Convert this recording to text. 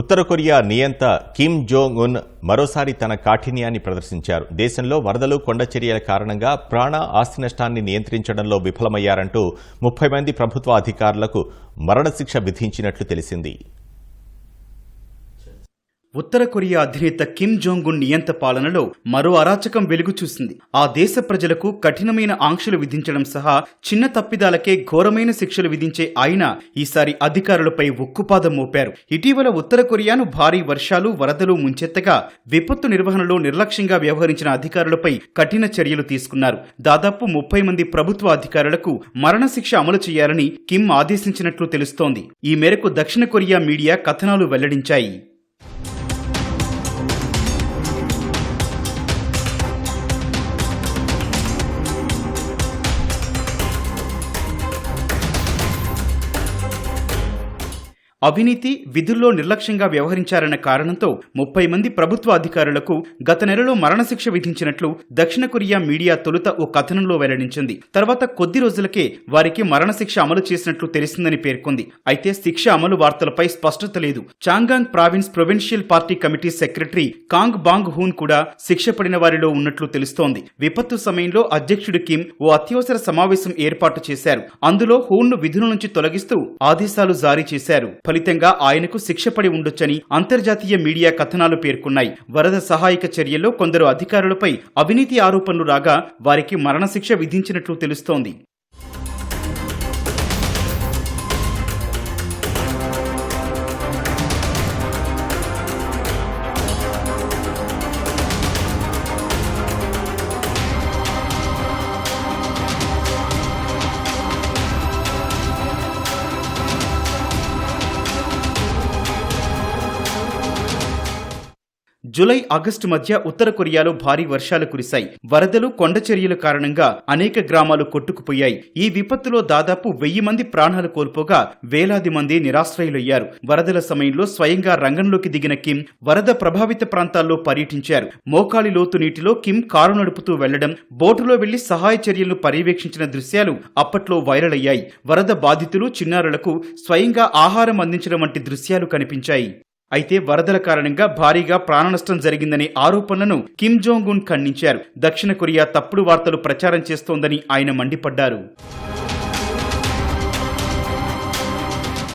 ఉత్తర Korea నియంత Kim Jong Un మరోసారి తన కాఠిన్యాన్ని ప్రదర్శించారు. దేశంలో వరదలు కొండ చర్యల కారణంగా ప్రాణ ఆస్తి నష్టాన్ని నియంత్రించడంలో విఫలమయ్యారంటూ ముప్పై మంది ప్రభుత్వ అధికారులకు మరణశిక్ష విధించినట్లు తెలిసింది. ఉత్తర కొరియా అధినేత కిమ్ జోంగ్ ఉన్ నియంత పాలనలో మరో అరాచకం వెలుగు చూసింది. ఆ దేశ ప్రజలకు కఠినమైన ఆంక్షలు విధించడం సహా చిన్న తప్పిదాలకే ఘోరమైన శిక్షలు విధించే ఆయన ఈసారి అధికారులపై ఉక్కుపాదం మోపారు. ఇటీవల ఉత్తర కొరియాను భారీ వర్షాలు వరదలు ముంచెత్తగా విపత్తు నిర్వహణలో నిర్లక్ష్యంగా వ్యవహరించిన అధికారులపై కఠిన చర్యలు తీసుకున్నారు. దాదాపు ముప్పై మంది ప్రభుత్వ అధికారులకు మరణశిక్ష అమలు చేయాలని కిమ్ ఆదేశించినట్లు తెలుస్తోంది. ఈ మేరకు దక్షిణ కొరియా మీడియా కథనాలు వెల్లడించాయి. అవినీతి విధుల్లో నిర్లక్ష్యంగా వ్యవహరించారన్న కారణంతో ముప్పై మంది ప్రభుత్వ అధికారులకు గత నెలలో మరణశిక్ష విధించినట్లు దక్షిణ కొరియా మీడియా తొలుత ఓ కథనంలో వెల్లడించింది. తర్వాత కొద్ది రోజులకే వారికి మరణశిక్ష అమలు చేసినట్లు తెలిసిందని పేర్కొంది. అయితే శిక్ష అమలు వార్తలపై స్పష్టత లేదు. Chagang province provincial party committee secretary Kang Bong Hoon కూడా శిక్ష పడిన వారిలో ఉన్నట్లు తెలుస్తోంది. విపత్తు సమయంలో అధ్యక్షుడు కిమ్ ఓ అత్యవసర సమావేశం ఏర్పాటు చేశారు. అందులో హూన్ను విధుల నుంచి తొలగిస్తూ ఆదేశాలు జారీ చేశారు. ఫలితంగా ఆయనకు శిక్ష పడి ఉండొచ్చని అంతర్జాతీయ మీడియా కథనాలు పేర్కొన్నాయి. వరద సహాయక చర్యల్లో కొందరు అధికారులపై అవినీతి ఆరోపణలు రాగా వారికి మరణశిక్ష విధించినట్లు తెలుస్తోంది. జులై ఆగస్టు మధ్య ఉత్తర కొరియాలో భారీ వర్షాలు కురిశాయి. వరదలు కొండచర్యల కారణంగా అనేక గ్రామాలు కొట్టుకుపోయాయి. ఈ విపత్తులో దాదాపు వెయ్యి మంది ప్రాణాలు కోల్పోగా వేలాది మంది నిరాశ్రయులయ్యారు. వరదల సమయంలో స్వయంగా రంగంలోకి దిగిన కిమ్ వరద ప్రభావిత ప్రాంతాల్లో పర్యటించారు. మోకాలి లోతు నీటిలో కిమ్ కారు నడుపుతూ వెళ్ళడం బోటులో వెళ్ళి సహాయ చర్యలను పర్యవేక్షించిన దృశ్యాలు అప్పట్లో వైరల్ అయ్యాయి. వరద బాధితులు చిన్నారులకు స్వయంగా ఆహారం అందించడం వంటి దృశ్యాలు కనిపించాయి. అయితే వరదల కారణంగా భారీగా ప్రాణనష్టం జరిగిందనే ఆరోపణలను కిమ్ జోంగ్ ఉన్ ఖండించారు. దక్షిణ కొరియా తప్పుడు వార్తలు ప్రచారం చేస్తోందని ఆయన మండిపడ్డారు.